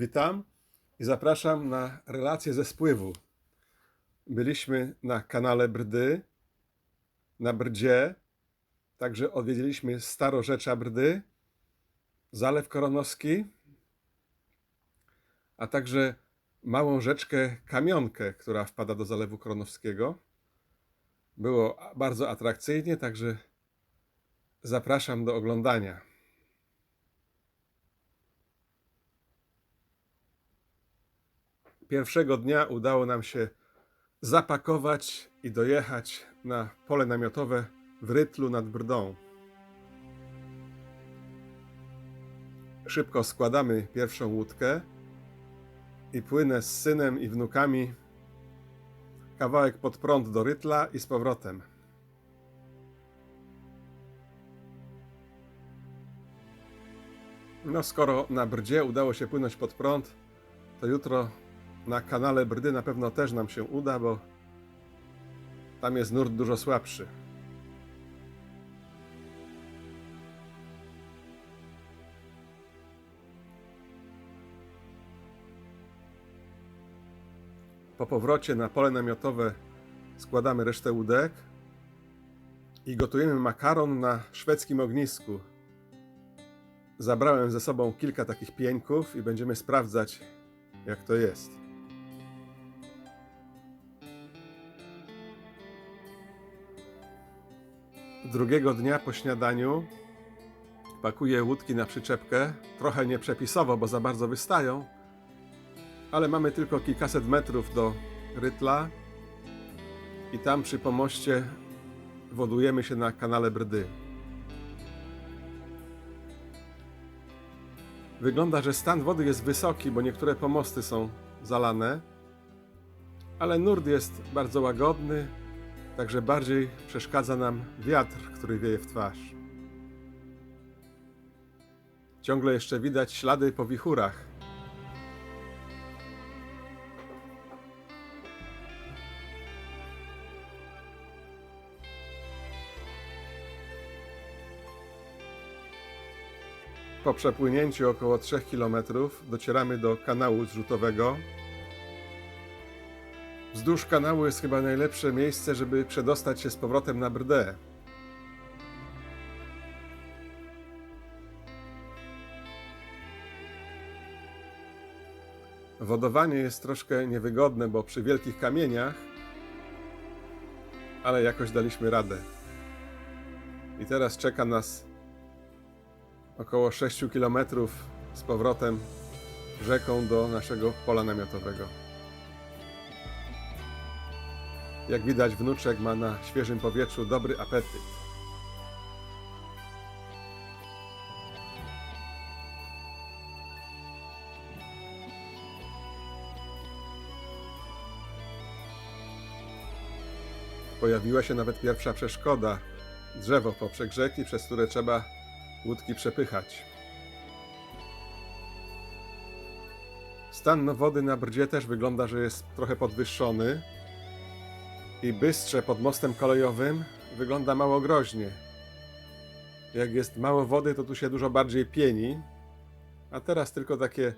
Witam i zapraszam na relację ze spływu. Byliśmy na kanale Brdy, na Brdzie, także odwiedziliśmy Starorzecza Brdy, Zalew Koronowski, a także małą rzeczkę Kamionkę, która wpada do Zalewu Koronowskiego. Było bardzo atrakcyjnie, także zapraszam do oglądania. Pierwszego dnia udało nam się zapakować i dojechać na pole namiotowe w Rytlu nad Brdą. Szybko składamy pierwszą łódkę i płynę z synem i wnukami kawałek pod prąd do Rytla i z powrotem. No, skoro na Brdzie udało się płynąć pod prąd, to jutro na kanale Brdy na pewno też nam się uda, bo tam jest nurt dużo słabszy. Po powrocie na pole namiotowe składamy resztę łódek i gotujemy makaron na szwedzkim ognisku. Zabrałem ze sobą kilka takich pieńków i będziemy sprawdzać, jak to jest. Drugiego dnia po śniadaniu pakuję łódki na przyczepkę. Trochę nieprzepisowo, bo za bardzo wystają, ale mamy tylko kilkaset metrów do Rytla i tam przy pomoście wodujemy się na kanale Brdy. Wygląda, że stan wody jest wysoki, bo niektóre pomosty są zalane, ale nurt jest bardzo łagodny, także bardziej przeszkadza nam wiatr, który wieje w twarz. Ciągle jeszcze widać ślady po wichurach. Po przepłynięciu około 3 km docieramy do kanału zrzutowego. Wzdłuż kanału jest chyba najlepsze miejsce, żeby przedostać się z powrotem na Brdę. Wodowanie jest troszkę niewygodne, bo przy wielkich kamieniach, ale jakoś daliśmy radę. I teraz czeka nas około 6 km z powrotem rzeką do naszego pola namiotowego. Jak widać, wnuczek ma na świeżym powietrzu dobry apetyt. Pojawiła się nawet pierwsza przeszkoda drzewo poprzek rzeki, przez które trzeba łódki przepychać. Stan wody na brdzie też wygląda, że jest trochę podwyższony i bystrze pod mostem kolejowym wygląda mało groźnie. Jak jest mało wody, to tu się dużo bardziej pieni, a teraz tylko takie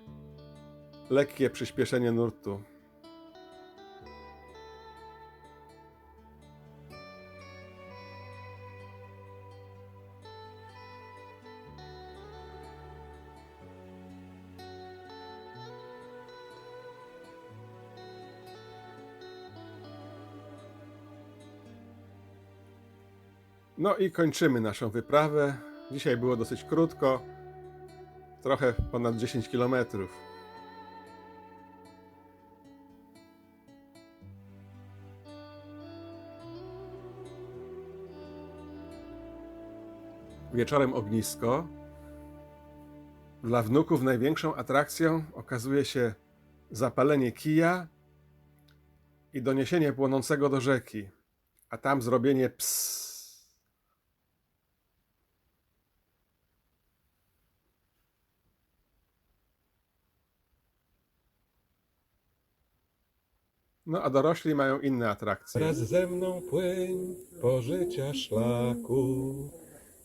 lekkie przyspieszenie nurtu. No i kończymy naszą wyprawę. Dzisiaj było dosyć krótko, trochę ponad 10 kilometrów. Wieczorem ognisko. Dla wnuków największą atrakcją okazuje się zapalenie kija i doniesienie płonącego do rzeki, a tam zrobienie ps. No a dorośli mają inne atrakcje. Wraz ze mną płyń po życia szlaku.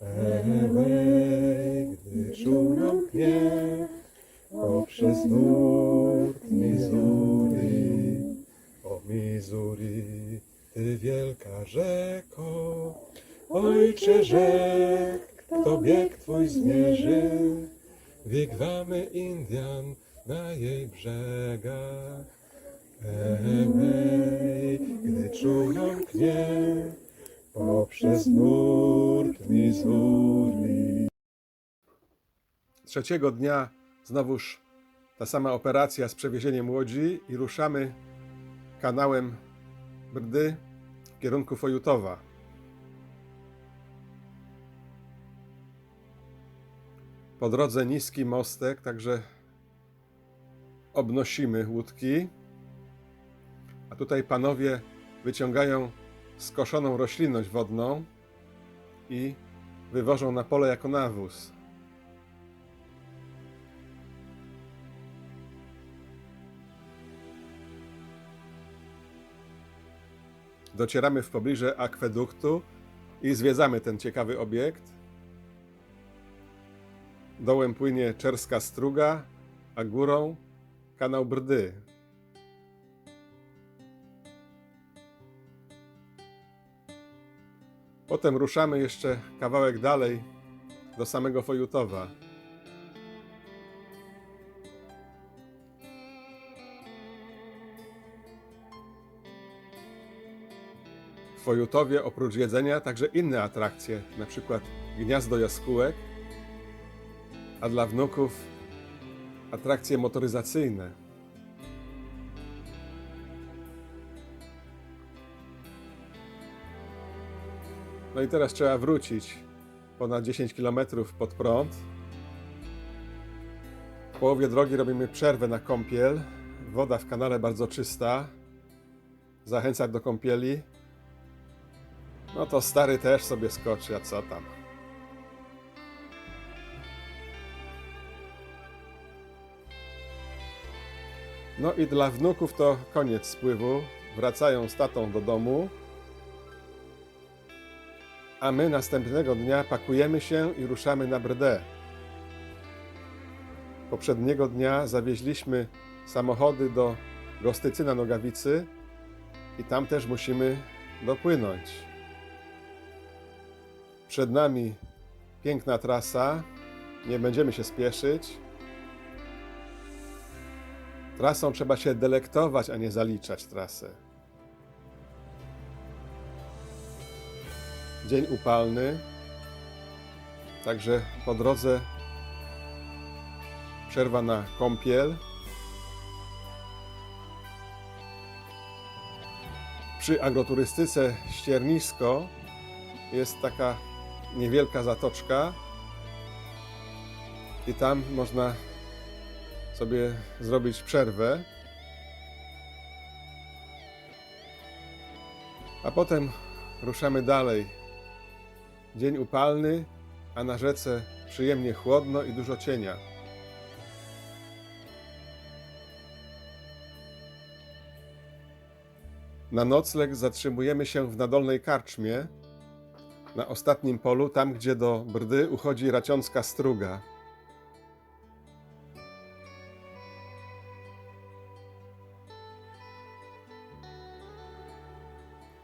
Ewej, gdy szumią pnie, po poprzez nurt Mizuri. O Mizuri, ty wielka rzeko, ojcze rzek, kto bieg twój zmierzył, wigwamy Indian na jej brzegach. Ej, gdy czują gniew poprzez nurt Mizuri. Trzeciego dnia znowuż ta sama operacja z przewiezieniem łodzi i ruszamy kanałem Brdy w kierunku Fojutowa. Po drodze niski mostek, także obnosimy łódki. A tutaj panowie wyciągają skoszoną roślinność wodną i wywożą na pole jako nawóz. Docieramy w pobliże akweduktu i zwiedzamy ten ciekawy obiekt. Dołem płynie Czerska Struga, a górą kanał Brdy. Potem ruszamy jeszcze kawałek dalej do samego Fojutowa. W Fojutowie oprócz jedzenia także inne atrakcje, na przykład gniazdo jaskółek, a dla wnuków atrakcje motoryzacyjne. No i teraz trzeba wrócić ponad 10 km pod prąd. W połowie drogi robimy przerwę na kąpiel. Woda w kanale bardzo czysta. Zachęcam do kąpieli. No to stary też sobie skoczy, a co tam. No i dla wnuków to koniec spływu. Wracają z tatą do domu. A my następnego dnia pakujemy się i ruszamy na Brdę. Poprzedniego dnia zawieźliśmy samochody do Gostycyna Nogawicy i tam też musimy dopłynąć. Przed nami piękna trasa, nie będziemy się spieszyć. Trasą trzeba się delektować, a nie zaliczać trasę. Dzień upalny, także po drodze przerwa na kąpiel. Przy agroturystyce Ściernisko jest taka niewielka zatoczka i tam można sobie zrobić przerwę. A potem ruszamy dalej. Dzień upalny, a na rzece przyjemnie chłodno i dużo cienia. Na nocleg zatrzymujemy się w Nadolnej Karczmie, na ostatnim polu, tam gdzie do Brdy uchodzi Raciącka Struga.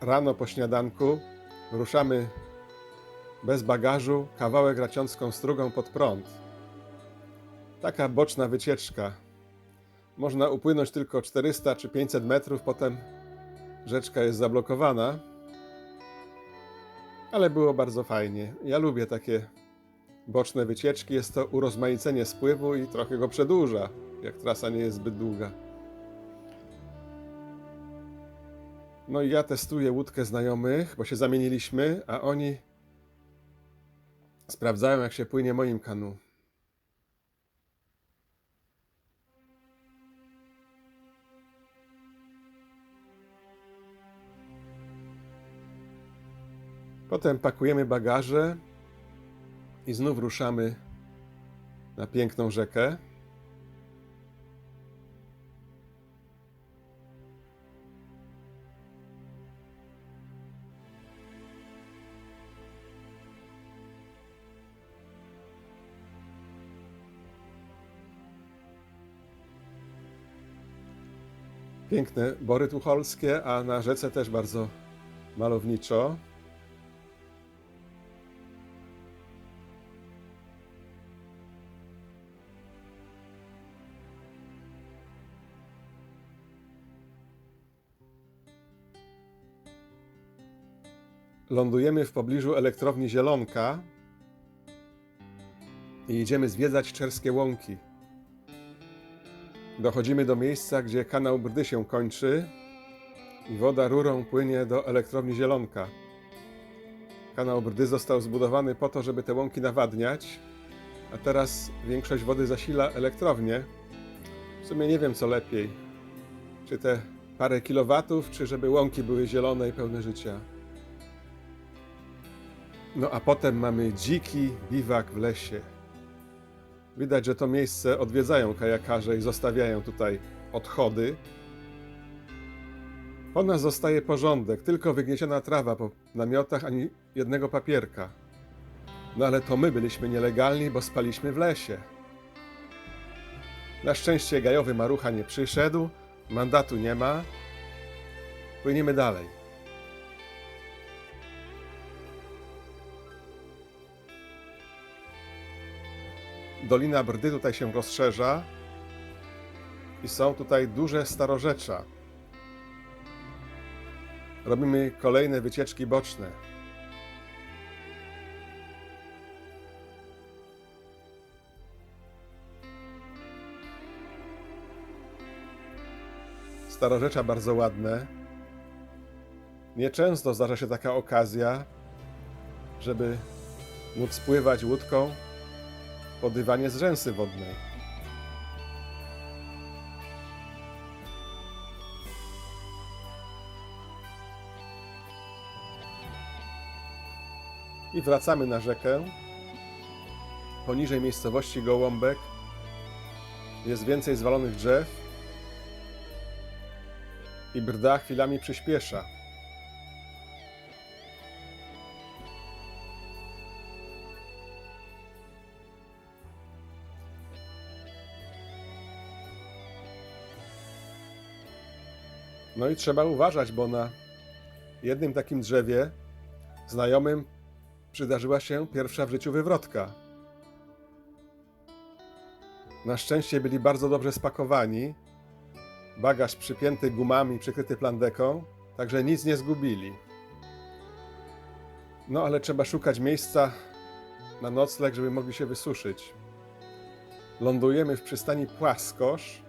Rano po śniadanku ruszamy bez bagażu kawałek Raciącką Strugą pod prąd. Taka boczna wycieczka. Można upłynąć tylko 400 czy 500 metrów, potem rzeczka jest zablokowana. Ale było bardzo fajnie. Ja lubię takie boczne wycieczki. Jest to urozmaicenie spływu i trochę go przedłuża, jak trasa nie jest zbyt długa. No i ja testuję łódkę znajomych, bo się zamieniliśmy, a oni sprawdzają, jak się płynie moim kanu. Potem pakujemy bagaże i znów ruszamy na piękną rzekę. Piękne bory tucholskie, a na rzece też bardzo malowniczo. Lądujemy w pobliżu elektrowni Zielonka i idziemy zwiedzać czerskie łąki. Dochodzimy do miejsca, gdzie kanał Brdy się kończy i woda rurą płynie do elektrowni Zielonka. Kanał Brdy został zbudowany po to, żeby te łąki nawadniać, a teraz większość wody zasila elektrownię. W sumie nie wiem co lepiej. Czy te parę kilowatów, czy żeby łąki były zielone i pełne życia. No a potem mamy dziki biwak w lesie. Widać, że to miejsce odwiedzają kajakarze i zostawiają tutaj odchody. Po nas zostaje porządek, tylko wygnieciona trawa po namiotach, ani jednego papierka. No ale to my byliśmy nielegalni, bo spaliśmy w lesie. Na szczęście gajowy marucha nie przyszedł, mandatu nie ma. Płyniemy dalej. Dolina Brdy tutaj się rozszerza i są tutaj duże starorzecza. Robimy kolejne wycieczki boczne. Starorzecza bardzo ładne. Nieczęsto zdarza się taka okazja, żeby móc pływać łódką po dywanie z rzęsy wodnej. I wracamy na rzekę. Poniżej miejscowości Gołąbek jest więcej zwalonych drzew i brda chwilami przyspiesza. No i trzeba uważać, bo na jednym takim drzewie znajomym przydarzyła się pierwsza w życiu wywrotka. Na szczęście byli bardzo dobrze spakowani. Bagaż przypięty gumami, przykryty plandeką, także nic nie zgubili. No ale trzeba szukać miejsca na nocleg, żeby mogli się wysuszyć. Lądujemy w przystani Płaskosz.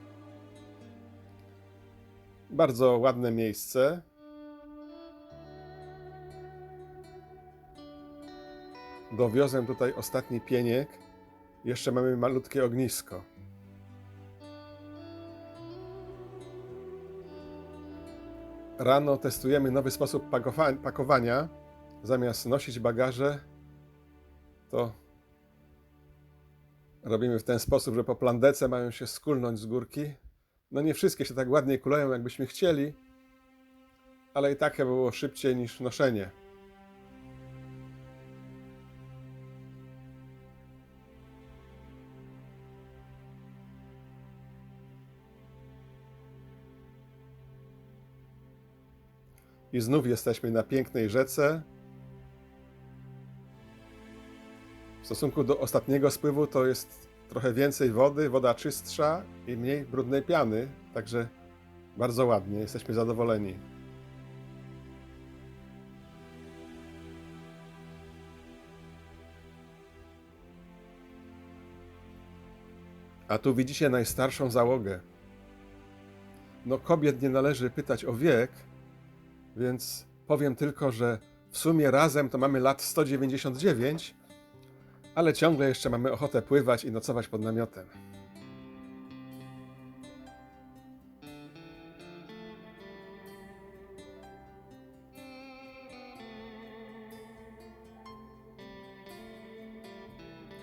Bardzo ładne miejsce. Dowiozłem tutaj ostatni pieniek. Jeszcze mamy malutkie ognisko. Rano testujemy nowy sposób pakowa- pakowania. Zamiast nosić bagaże, to robimy w ten sposób, że po plandece mają się skulnąć z górki. No nie wszystkie się tak ładnie kuleją, jakbyśmy chcieli, ale i tak było szybciej niż noszenie. I znów jesteśmy na pięknej rzece. W stosunku do ostatniego spływu to jest trochę więcej wody, woda czystsza i mniej brudnej piany, także bardzo ładnie, jesteśmy zadowoleni. A tu widzicie najstarszą załogę. No, kobiet nie należy pytać o wiek, więc powiem tylko, że w sumie razem to mamy lat 199, ale ciągle jeszcze mamy ochotę pływać i nocować pod namiotem.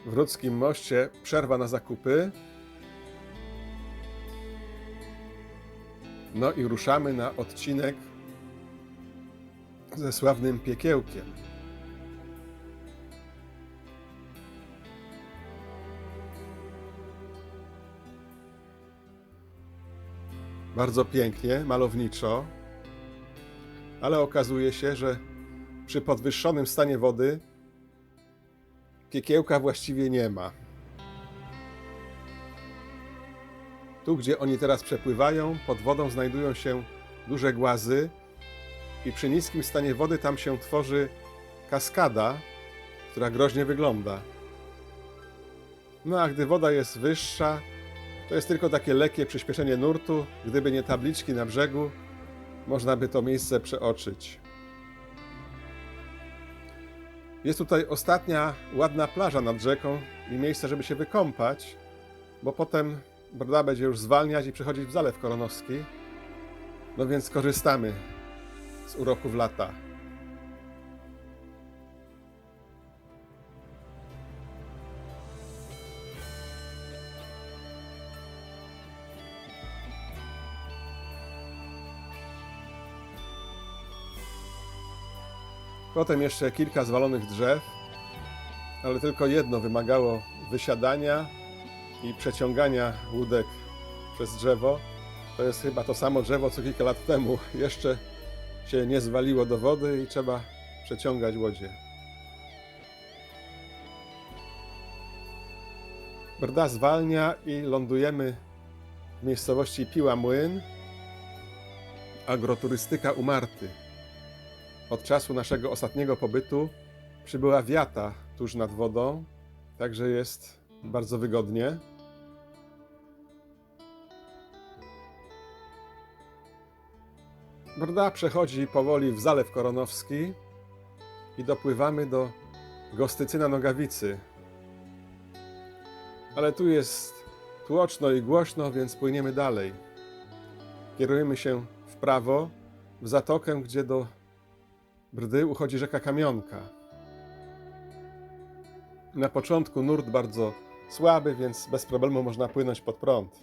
W Rudzkim Moście przerwa na zakupy. No i ruszamy na odcinek ze sławnym piekiełkiem. Bardzo pięknie, malowniczo, ale okazuje się, że przy podwyższonym stanie wody piekiełka właściwie nie ma. Tu, gdzie oni teraz przepływają, pod wodą znajdują się duże głazy i przy niskim stanie wody tam się tworzy kaskada, która groźnie wygląda. No a gdy woda jest wyższa, to jest tylko takie lekkie przyspieszenie nurtu. Gdyby nie tabliczki na brzegu, można by to miejsce przeoczyć. Jest tutaj ostatnia ładna plaża nad rzeką i miejsce, żeby się wykąpać, bo potem Brda będzie już zwalniać i przechodzić w Zalew Koronowski. No więc korzystamy z uroków lata. Potem jeszcze kilka zwalonych drzew, ale tylko jedno wymagało wysiadania i przeciągania łódek przez drzewo. To jest chyba to samo drzewo, co kilka lat temu jeszcze się nie zwaliło do wody i trzeba przeciągać łodzie. Brda zwalnia i lądujemy w miejscowości Piła Młyn, agroturystyka u Marty. Od czasu naszego ostatniego pobytu przybyła wiata tuż nad wodą, także jest bardzo wygodnie. Brda przechodzi powoli w Zalew Koronowski i dopływamy do Gostycyna Nogawicy. Ale tu jest tłoczno i głośno, więc płyniemy dalej. Kierujemy się w prawo, w zatokę, gdzie do Brdy uchodzi rzeka Kamionka. Na początku nurt bardzo słaby, więc bez problemu można płynąć pod prąd.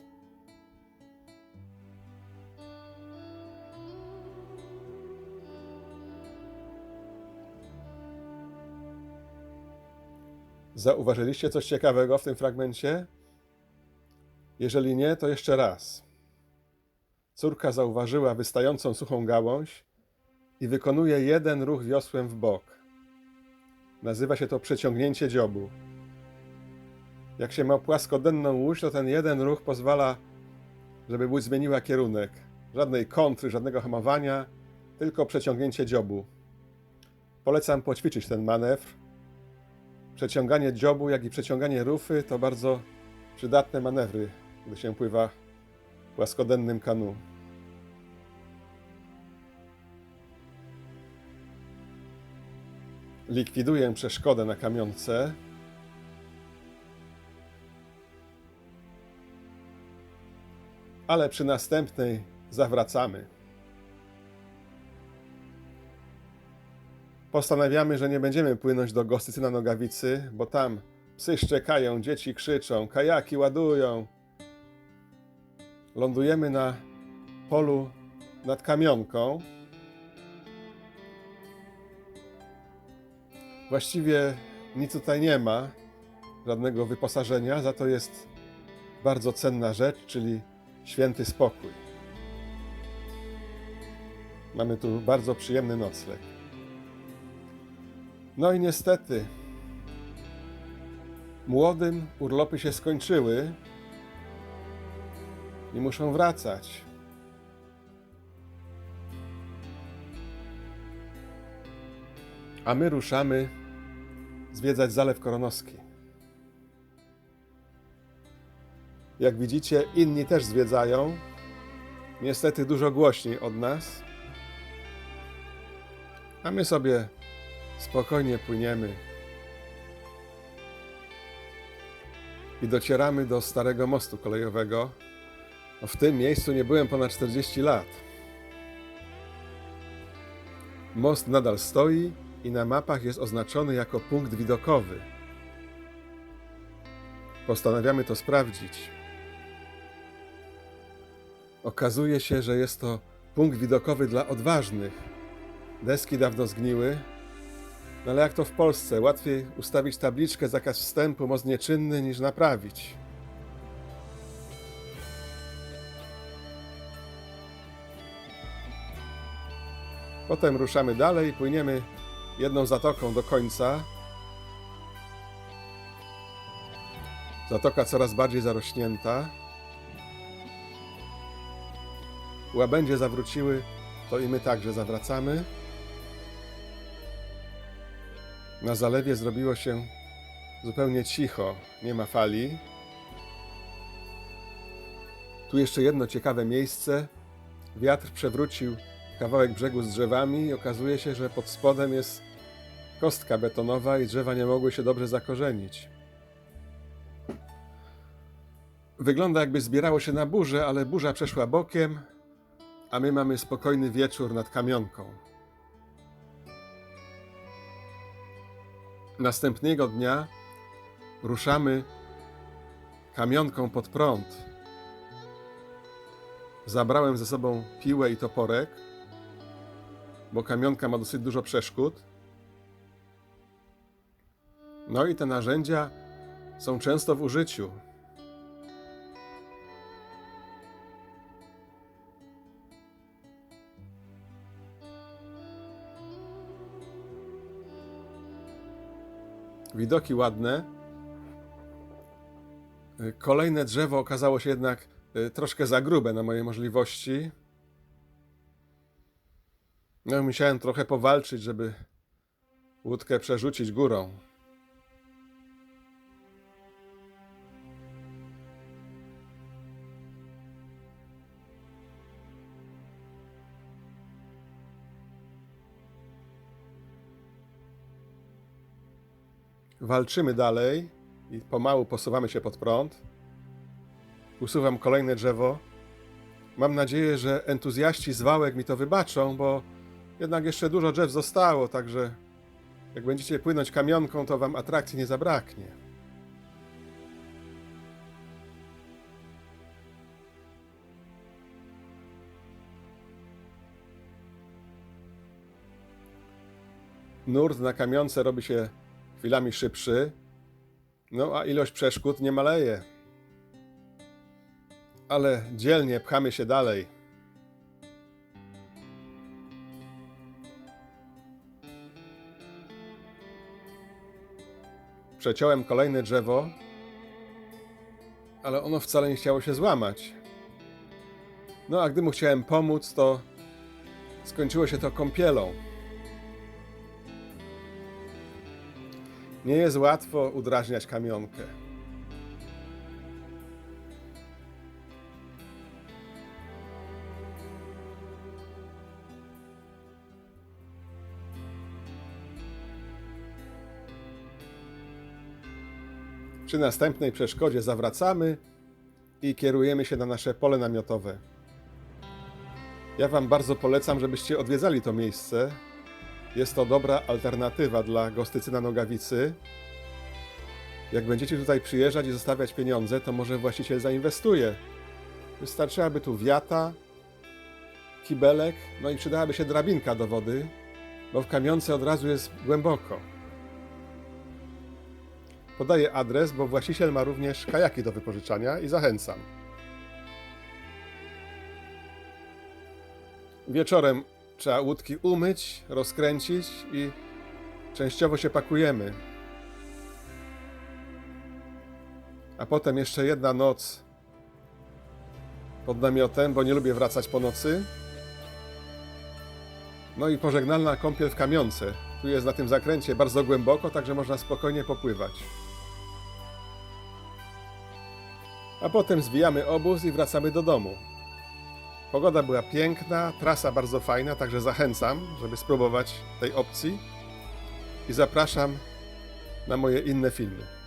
Zauważyliście coś ciekawego w tym fragmencie? Jeżeli nie, to jeszcze raz. Córka zauważyła wystającą suchą gałąź i wykonuje jeden ruch wiosłem w bok. Nazywa się to przeciągnięcie dziobu. Jak się ma płaskodenną łódź, to ten jeden ruch pozwala, żeby łódź zmieniła kierunek. Żadnej kontry, żadnego hamowania, tylko przeciągnięcie dziobu. Polecam poćwiczyć ten manewr. Przeciąganie dziobu, jak i przeciąganie rufy to bardzo przydatne manewry, gdy się pływa płaskodennym kanu. Likwiduję przeszkodę na kamionce. Ale przy następnej zawracamy. Postanawiamy, że nie będziemy płynąć do Gostycyna Nogawicy, bo tam psy szczekają, dzieci krzyczą, kajaki ładują. Lądujemy na polu nad kamionką. Właściwie nic tutaj nie ma, żadnego wyposażenia, za to jest bardzo cenna rzecz, czyli święty spokój. Mamy tu bardzo przyjemny nocleg. No i niestety, młodym urlopy się skończyły i muszą wracać. A my ruszamy zwiedzać Zalew Koronowski. Jak widzicie, inni też zwiedzają. Niestety dużo głośniej od nas. A my sobie spokojnie płyniemy. I docieramy do starego mostu kolejowego. No w tym miejscu nie byłem ponad 40 lat. Most nadal stoi i na mapach jest oznaczony jako punkt widokowy. Postanawiamy to sprawdzić. Okazuje się, że jest to punkt widokowy dla odważnych. Deski dawno zgniły, no ale jak to w Polsce? Łatwiej ustawić tabliczkę zakaz wstępu, most nieczynny, niż naprawić. Potem ruszamy dalej, płyniemy jedną zatoką do końca. Zatoka coraz bardziej zarośnięta. Łabędzie zawróciły, to i my także zawracamy. Na zalewie zrobiło się zupełnie cicho, nie ma fali. Tu jeszcze jedno ciekawe miejsce. Wiatr przewrócił kawałek brzegu z drzewami i okazuje się, że pod spodem jest kostka betonowa i drzewa nie mogły się dobrze zakorzenić. Wygląda jakby zbierało się na burzę, ale burza przeszła bokiem, a my mamy spokojny wieczór nad kamionką. Następnego dnia ruszamy kamionką pod prąd. Zabrałem ze sobą piłę i toporek, bo kamionka ma dosyć dużo przeszkód. No i te narzędzia są często w użyciu. Widoki ładne. Kolejne drzewo okazało się jednak y, troszkę za grube na moje możliwości. No, musiałem trochę powalczyć, żeby łódkę przerzucić górą. Walczymy dalej i pomału posuwamy się pod prąd. Usuwam kolejne drzewo. Mam nadzieję, że entuzjaści z wałek mi to wybaczą, bo jednak jeszcze dużo drzew zostało, także jak będziecie płynąć kamionką, to wam atrakcji nie zabraknie. Nurt na kamionce robi się chwilami szybszy, no a ilość przeszkód nie maleje. Ale dzielnie pchamy się dalej. Przeciąłem kolejne drzewo, ale ono wcale nie chciało się złamać. No a gdy mu chciałem pomóc, to skończyło się to kąpielą. Nie jest łatwo udrażniać kamionkę. Przy następnej przeszkodzie zawracamy i kierujemy się na nasze pole namiotowe. Ja Wam bardzo polecam, żebyście odwiedzali to miejsce. Jest to dobra alternatywa dla Gostycyna Nogawicy. Jak będziecie tutaj przyjeżdżać i zostawiać pieniądze, to może właściciel zainwestuje. Wystarczyłaby tu wiata, kibelek, no i przydałaby się drabinka do wody, bo w kamionce od razu jest głęboko. Podaję adres, bo właściciel ma również kajaki do wypożyczania i zachęcam. Wieczorem trzeba łódki umyć, rozkręcić i częściowo się pakujemy. A potem jeszcze jedna noc pod namiotem, bo nie lubię wracać po nocy. No i pożegnalna kąpiel w kamionce. Tu jest na tym zakręcie bardzo głęboko, także można spokojnie popływać. A potem zwijamy obóz i wracamy do domu. Pogoda była piękna, trasa bardzo fajna, także zachęcam, żeby spróbować tej opcji i zapraszam na moje inne filmy.